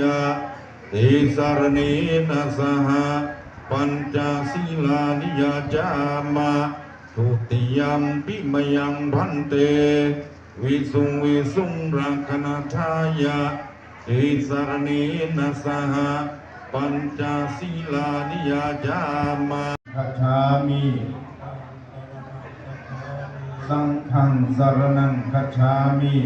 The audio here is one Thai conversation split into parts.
ยะติสารเนนะสหปัญจศีลานิยาจามะทุติยมปิมยังพันเต วิสุงวิสุงรักขณทายะติสารเนนะสหปัญจศีลานิยาจามะคัจามิสังฆังสารนังคัจามิ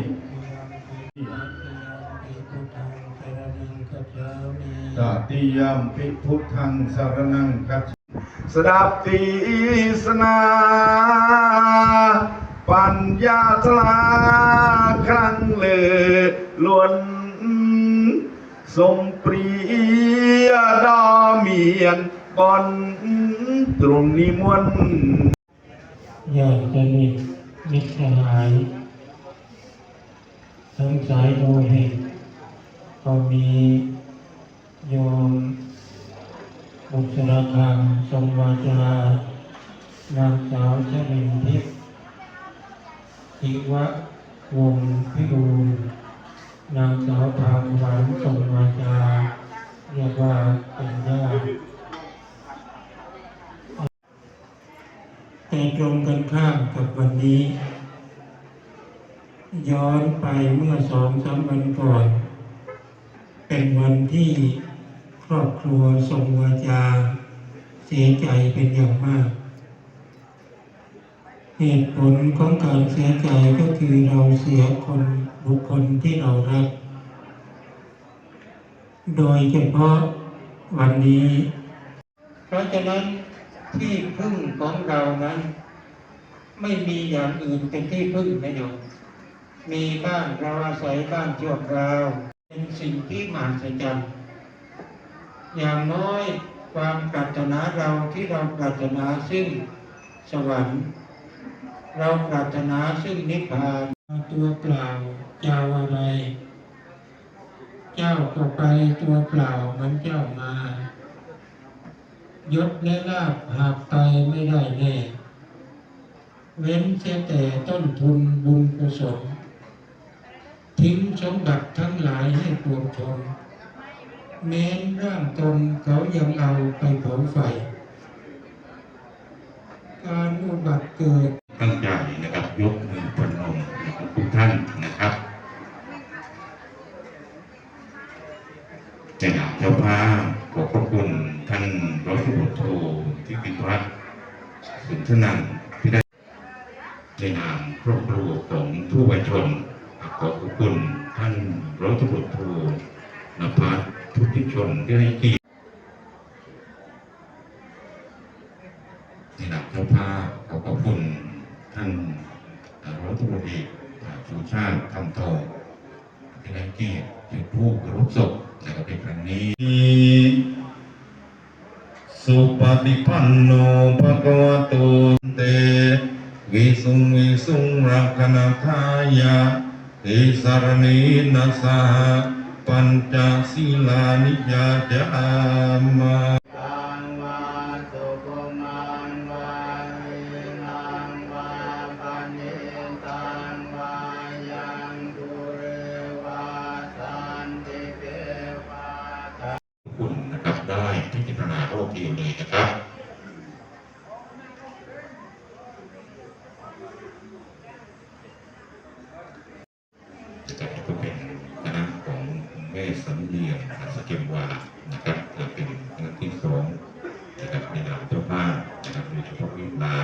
ตติยามปิพุทธังสารนังคัจสดับตีสนา ปัญญาทลาครั้งเลอล้วนทรงปรียดอมียนบอนตรงนิมนต์ญาติสนิทมิตรหายทั้งสายโลหิตก็มีโยม บุราคำทรงวาจานางสาวชลินทิพย์ทิวะวงพิบูลนางสาวทางหวานทรงวาจาเรียกว่าเป็นญาติแต่ตรงกันข้ามกับวันนี้ ย้อนไปเมื่อสองสามวันก่อน เป็นวันที่ ครอบครัวทรงวาจา เสียใจเป็นอย่างมาก เหตุผลของการเสียใจก็คือเราเสียคนบุคคลที่เรารัก โดยเฉพาะวันนี้ เพราะฉะนั้นที่พึ่งของเรานั้น ไม่มีอย่างอื่นเป็นที่พึ่งนะโยมมีบ้านเราอาศัยบ้านชั่วคราว เป็นสิ่งที่มหัศจรรย์ อย่างน้อยความปรารถนาเราที่เราปรารถนาซึ่งสวรรค์ เราปรารถนาซึ่งนิพพานตัวเปล่าเจ้าอะไร เจ้าก็ไปตัวเปล่ามันเจ้ามายศและลาภหากไปไม่ได้แน่เว้นเสียแต่ต้นทุนบุญกุศลทิ้งสมบัติทั้งหลายให้ปวงชน แม้นร่างตนเขายังเอาไปเผาไฟ การอุบัติเกิดตั้งใจนะครับยกมือพนมนะครับทุกท่านนะครับในนามเจ้าภาพขอบพระคุณท่านร้อยตำรวจโทที่ปิวัฒน์สุนทนันท์ที่ได้ในนามครอบครัวของผู้วชนขอบพระคุณท่านร้อยตำรวจโทนภัส ทุติชนที่ให้เกียรติในนามเจ้าภาพขอบพระคุณท่านร้อยตรวจเอกชูชาติคำทองที่ให้เกียรติจุดผู้เคารพศพนะครับในครั้งนี้สุปฏิปันโนภะคะวะโตเตวิสุงวิสุงรักขณทายะติสารเนนะสหะ ตังวาสุกุมันวาหินังวาปณิตังวายังตุเรวาสันติเกวาคุณนะครับได้พิจารณาโรคดีนี้นะครับ นะครับก็เป็นคณะของ แม่สังเวียนสเกมวานะครับจะเป็นคณะที่สองนะครับในนามเจ้าภาพนะครับโดยเฉพาะวิลา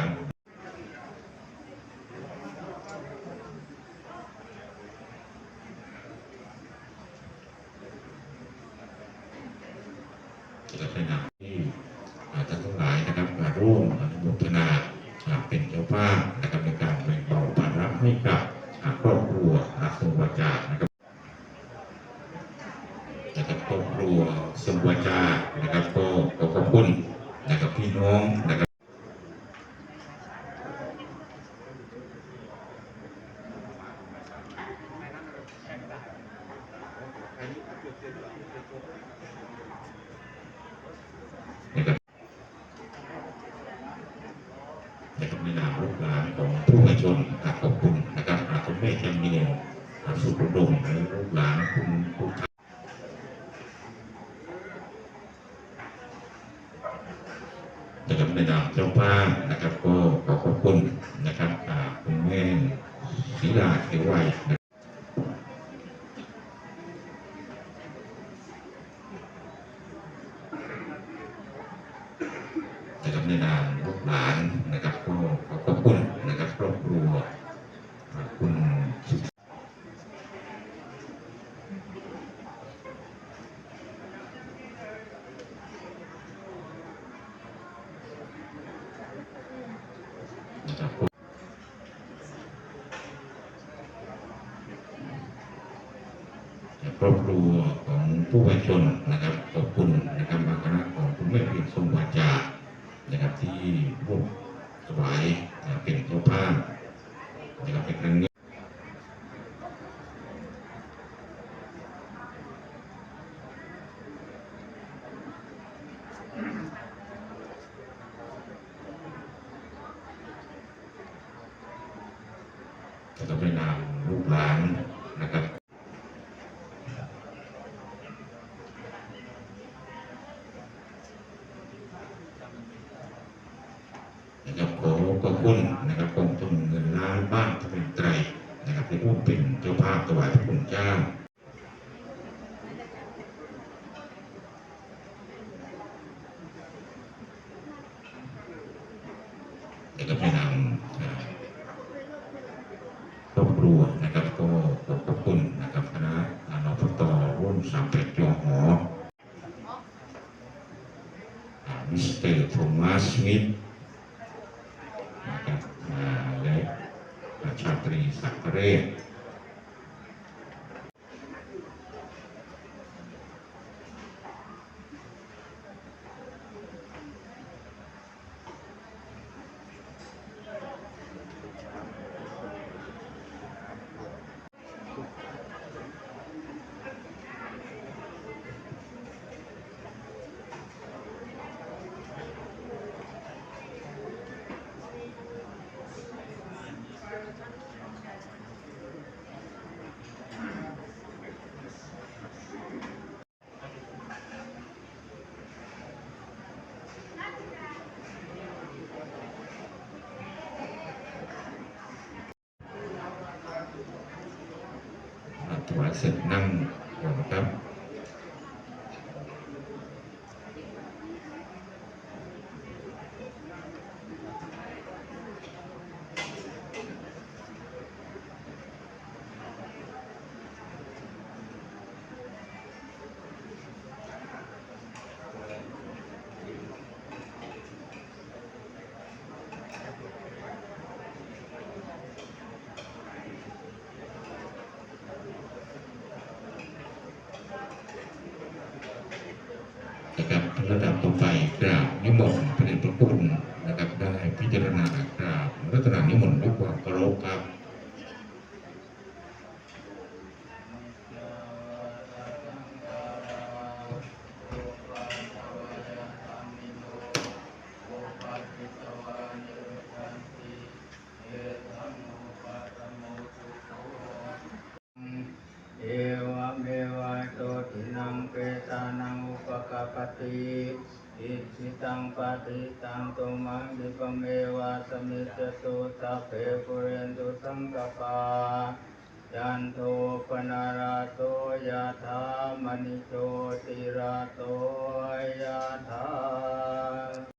จะเป็นนามที่ท่านทั้งหลายนะครับมาร่วมอนุโมทนาเป็นเจ้าภาพนะครับในการแบ่งเบาภาระให้กับครอบครัวอาสมวาจานะครับ นะครับครอบครัวสมวาจานะครับก็ขอขอบคุณนะครับพี่น้องนะครับนะครับนะครับในนามลูกหลานของผู้ประชาชน นะครับในนามเจ้าภาพนะครับ ก็ขอขอบคุณนะครับคุณแม่ศิลาเขียวไว ครอบครัวของผู้บัญชนนะครับขอบคุณนะครับมาคณะของคุณแม่เพียรทรงวาจานะครับที่ร่วมถวายเป็นเจ้าภาพนะครับในครั้งนี้นะครับในนามลูกหลานนะครับ นะครับขอ ขอบคุณนะครับกองทุนเงินล้านบ้านทวินไตรนะครับที่ร่วมเป็นเจ้าภาพถวายพระคุณเจ้านะครับในนามอ่าครอบครัวนะครับก็ขอขอบคุณนะครับคณะอนปตร่วมสามแปดจอหอมิสเตอร์โทมัสสมิธ นะครับอ่าและชาตรี สักดิ์เรศ ถวายเสร็จนั่งก่อนนะครับ นะค ระดับต่อไปกราบนิมนต์พระเดชพระคุณนะครับได้พิจารณากราบรัตนานิมนต์ด้วยความเคารพครับ เอวะเมวะโตทินังเปตานังอุ ปฏิอิสิตังปฏิตังตุมังดิปเมวะสมิจตุสัพเพปุเรนตุสังกปายันโทปนาราโตยะธามณิโชติราโตยะ